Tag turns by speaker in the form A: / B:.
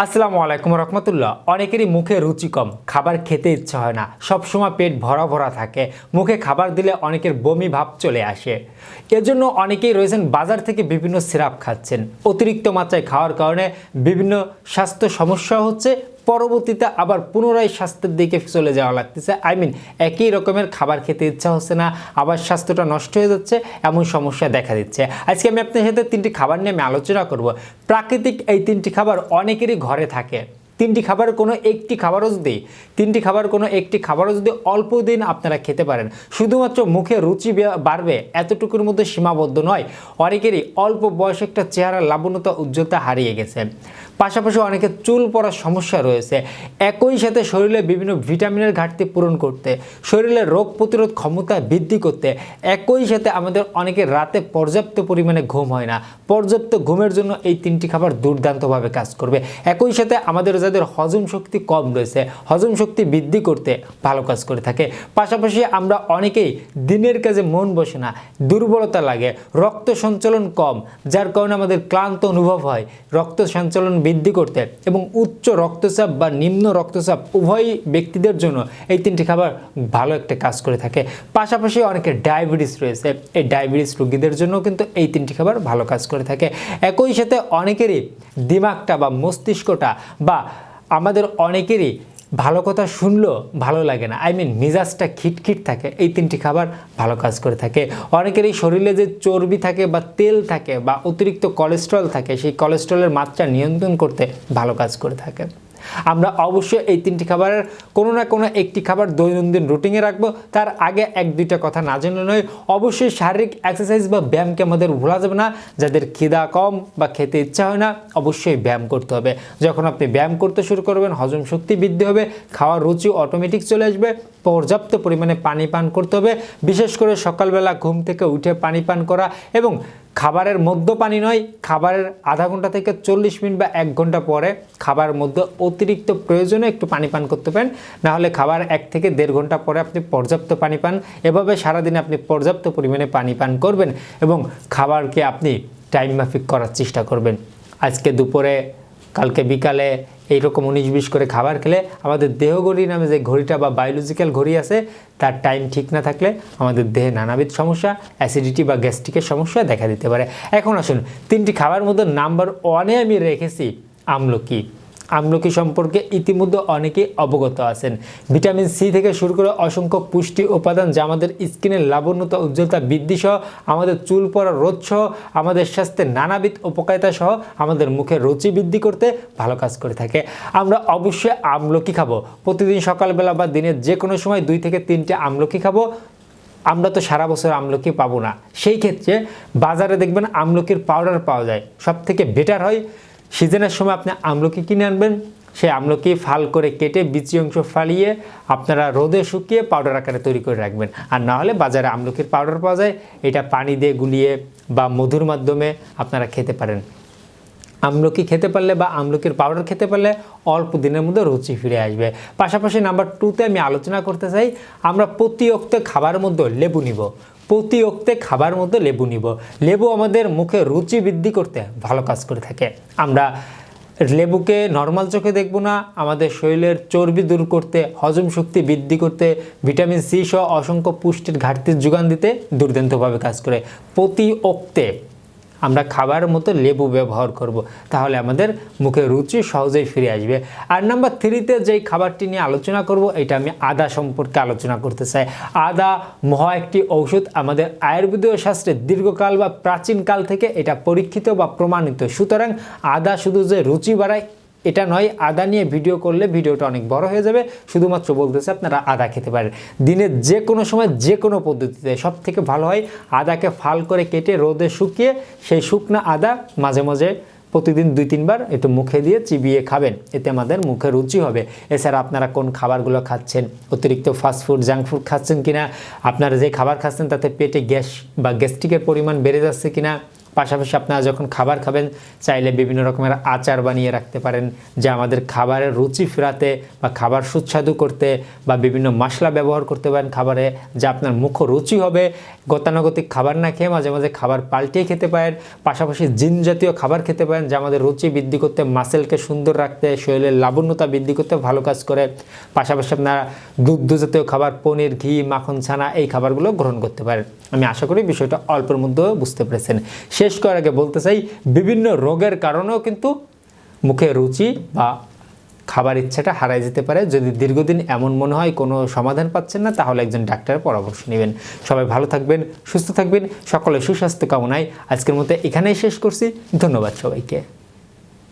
A: আসসালামু আলাইকুম রহমতুল্লাহ। অনেকেরই মুখে রুচি কম, খাবার খেতে ইচ্ছা হয় না। সবসময় পেট ভরা ভরা থাকে। মুখে খাবার দিলে অনেকের বমি ভাব চলে আসে। এজন্য অনেকেই রয়েছেন বাজার থেকে বিভিন্ন সিরাপ খাচ্ছেন। অতিরিক্ত মাত্রায় খাওয়ার কারণে বিভিন্ন স্বাস্থ্য সমস্যা হচ্ছে পরবর্তীতে আবার পুনরায় স্বাস্থ্যের দিকে চলে যাওয়া লাগতেছে। আই মিন একই রকমের খাবার খেতে ইচ্ছা হচ্ছে না, আবার স্বাস্থ্যটা নষ্ট হয়ে যাচ্ছে, এমন সমস্যা দেখা দিচ্ছে। আজকে আমি আপনার সাথে তিনটি খাবার নিয়ে আমি আলোচনা করব। প্রাকৃতিক এই তিনটি খাবার অনেকেরই ঘরে থাকে। তিনটি খাবার কোনো একটি খাবারও যদি, তিনটি খাবার কোনো একটি খাবারও যদি অল্প দিন আপনারা খেতে পারেন। শুধুমাত্র মুখে রুচি বাড়বে এতটুকুর মধ্যে সীমাবদ্ধ নয়, অনেকেরই অল্প বয়সে একটা চেহারা লাবণ্যতা, উজ্জ্বলতা হারিয়ে গেছে। পাশাপাশি অনেকে চুল পড়ার সমস্যা রয়েছে। একই সাথে শরীরে বিভিন্ন ভিটামিনের ঘাটতি পূরণ করতে, শরীরে রোগ প্রতিরোধ ক্ষমতা বৃদ্ধি করতে, একই সাথে আমাদের অনেকে রাতে পর্যাপ্ত পরিমাণে ঘুম হয় না। পর্যাপ্ত ঘুমের জন্য এই তিনটি খাবার দুর্দান্তভাবে কাজ করবে। একই সাথে আমাদের যাদের হজম শক্তি কম রয়েছে, হজম শক্তি বৃদ্ধি করতে ভালো কাজ করে থাকে। পাশাপাশি আমরা অনেকেই দিনের কাজে মন বসে না, দুর্বলতা লাগে, রক্ত সঞ্চালন কম, যার কারণে আমাদের ক্লান্ত অনুভব হয়। রক্ত সঞ্চালন বৃদ্ধি করতে এবং উচ্চ রক্তচাপ বা নিম্ন রক্তচাপ উভয় ব্যক্তিদের জন্য এই তিনটি খাবার ভালো একটা কাজ করে থাকে। পাশাপাশি অনেকের ডায়াবেটিস রয়েছে, এই ডায়াবেটিস রোগীদের জন্য কিন্তু এই তিনটি খাবার ভালো কাজ করে থাকে। একই সাথে অনেকেরই দিমাগটা বা মস্তিষ্কটা বা আমাদের অনেকেরই ভালো কথা শুনলেও ভালো লাগে না। আই মিন মিজাজটা খিটখিট থাকে, এই তিনটি খাবার ভালো কাজ করে থাকে। অনেকের এই শরীরে যে চর্বি থাকে বা তেল থাকে বা অতিরিক্ত কলেস্ট্রল থাকে, সেই কলেস্ট্রলের মাত্রা নিয়ন্ত্রণ করতে ভালো কাজ করে থাকে। আমরা অবশ্যই এই তিনটি খাবারের কোনো না কোনো একটি খাবার দৈনন্দিন রুটিনে রাখব। তার আগে এক দুইটা কথা না জেনে নয়, অবশ্যই শারীরিক এক্সারসাইজ বা ব্যায়ামকে আমাদের ভোলা যাবে না। যাদের খিদা কম বা খেতে ইচ্ছা হয় না, অবশ্যই ব্যায়াম করতে হবে। যখন আপনি ব্যায়াম করতে শুরু করবেন, হজম শক্তি বৃদ্ধি হবে, খাওয়ার রুচি অটোমেটিক চলে আসবে, পর্যাপ্ত পরিমাণে পানি পান করতে হবে। বিশেষ করে সকালবেলা ঘুম থেকে উঠে পানি পান করা এবং খাবারের মধ্য পানি নয়, খাবারের আধা ঘণ্টা থেকে চল্লিশ মিনিট বা এক ঘণ্টা পরে খাবারের মধ্যে অতিরিক্ত প্রয়োজনে একটু পানি পান করতে পারেন। নাহলে খাবার এক থেকে দেড় ঘণ্টা পরে আপনি পর্যাপ্ত পানি পান। এভাবে সারাদিনে আপনি পর্যাপ্ত পরিমাণে পানি পান করবেন এবং খাবারকে আপনি টাইম মাফিক করার চেষ্টা করবেন। আজকে দুপুরে কালকে বিকালে এইরকম উনিশ বিশ করে খাবার খেলে আমাদের দেহ ঘড়ি নামে যে ঘড়িটা বা বায়োলজিক্যাল ঘড়ি আছে, তার টাইম ঠিক না থাকলে আমাদের দেহে নানাবিধ সমস্যা অ্যাসিডিটি বা গ্যাস্ট্রিকের সমস্যা দেখা দিতে পারে। এখন আসুন, তিনটি খাবার মধ্যে নাম্বার ওয়ানে আমি রেখেছি আমলকি। আমলকি সম্পর্কে ইতিমধ্যে অনেকেই অবগত আছেন। ভিটামিন সি থেকে শুরু করে অসংখ্য পুষ্টি উপাদান যা আমাদের স্কিনের লাবণ্যতা, উজ্জ্বলতা বৃদ্ধি সহ আমাদের চুল পড়া রোধ সহ আমাদের স্বাস্থ্যের নানাবিধ উপকারিতা সহ আমাদের মুখের রুচি বৃদ্ধি করতে ভালো কাজ করে থাকে। আমরা অবশ্যই আমলকি খাব। প্রতিদিন সকালবেলা বা দিনের যে কোনো সময় দুই থেকে তিনটে আমলকি খাব। আমরা তো সারা বছর আমলকি পাবো না। সেই ক্ষেত্রে বাজারে দেখবেন আমলকির পাউডার পাওয়া যায়। সব থেকে বেটার হয় সিজনের সময় আপনি আমলকি কিনে আনবেন। সেই আমলকি ফাল করে কেটে বিচি অংশ ফালিয়ে আপনারা রোদে শুকিয়ে পাউডার আকারে তৈরি করে রাখবেন। আর না হলে বাজারে আমলকির পাউডার পাওয়া যায়। এটা পানি দিয়ে গুলিয়ে বা মধুর মাধ্যমে আপনারা খেতে পারেন। আমলকি খেতে পারলে বা আমলকির পাউডার খেতে পারলে অল্প দিনের মধ্যে রুচি ফিরে আসবে। পাশাপাশি নাম্বার টুতে আমি আলোচনা করতে চাই, আমরা প্রতি অক্তে খাবার মধ্যে লেবু নিব। প্রতি অক্তে খাবার মধ্যে লেবু নিব। লেবু আমাদের মুখে রুচি বৃদ্ধি করতে ভালো কাজ করে থাকে। আমরা লেবুকে নর্মাল চোখে দেখব না, আমাদের শরীরের চর্বি দূর করতে, হজম শক্তি বৃদ্ধি করতে, ভিটামিন সি সহ অসংখ্য পুষ্টির ঘাটতির যোগান দিতে দুর্দান্তভাবে কাজ করে। প্রতি অক্তে আমরা খাবার মতো লেবু ব্যবহার করব। তাহলে আমাদের মুখে রুচি সহজেই ফিরে আসবে। আর নাম্বার থ্রিতে যেই খাবারটি নিয়ে আলোচনা করব, এটা আমি আদা সম্পর্কে আলোচনা করতে চাই। আদা মহা একটি ঔষধ। আমাদের আয়ুর্বেদীয় শাস্ত্রে দীর্ঘকাল বা প্রাচীনকাল থেকে এটা পরীক্ষিত বা প্রমাণিত। সুতরাং আদা শুধু যে রুচি বাড়ায় এটা নয়, আদা নিয়ে ভিডিও করলে ভিডিওটা অনেক বড় হয়ে যাবে। শুধুমাত্র বলতেছে আপনারা আদা খেতে পারেন। দিনের যে কোনো সময় যে কোনো পদ্ধতিতে সব থেকে ভালো হয় আদাকে ফাল করে কেটে রোদে শুকিয়ে সেই শুকনো আদা মাঝে মাঝে প্রতিদিন দুই তিনবার একটু মুখে দিয়ে চিবিয়ে খাবেন। এতে আমাদের মুখে রুচি হবে। এছাড়া আপনারা কোন খাবারগুলো খাচ্ছেন, অতিরিক্ত ফাস্টফুড জাঙ্ক ফুড খাচ্ছেন কিনা, আপনারা যে খাবার খাচ্ছেন তাতে পেটে গ্যাস বা গ্যাস্ট্রিকের পরিমাণ বেড়ে যাচ্ছে কিনা পাশাপাশি আপনারা যখন খাবার খাবেন, চাইলে বিভিন্ন রকমের আচার বানিয়ে রাখতে পারেন, যা আমাদের খাবারের রুচি ফেরাতে বা খাবার সুস্বাদু করতে বা বিভিন্ন মশলা ব্যবহার করতে পারেন খাবারে, যা আপনার মুখ রুচি হবে। গতানুগতিক খাবার না খেয়ে মাঝে মাঝে খাবার পাল্টিয়ে খেতে পারেন। পাশাপাশি জিন জাতীয় খাবার খেতে পারেন, যা আমাদের রুচি বৃদ্ধি করতে, মাসেলকে সুন্দর রাখতে, শরীরের লাবণ্যতা বৃদ্ধি করতে ভালো কাজ করে। পাশাপাশি আপনারা দুগ্ধ জাতীয় খাবার, পনির, ঘি, মাখন, ছানা, এই খাবারগুলো গ্রহণ করতে পারেন। আমি আশা করি বিষয়টা অল্পের মধ্যেও বুঝতে পেরেছেন। শেষ করার আগে বলতে চাই, বিভিন্ন রোগের কারণেও কিন্তু মুখে রুচি বা খাবার ইচ্ছাটা হারাই যেতে পারে। যদি দীর্ঘদিন এমন মনে হয় কোনো সমাধান পাচ্ছেন না, তাহলে একজন ডাক্তারের পরামর্শ নেবেন। সবাই ভালো থাকবেন, সুস্থ থাকবেন সকলে সুস্বাস্থ্য কামনায় আজকের মতো এখানেই শেষ করছি। ধন্যবাদ সবাইকে।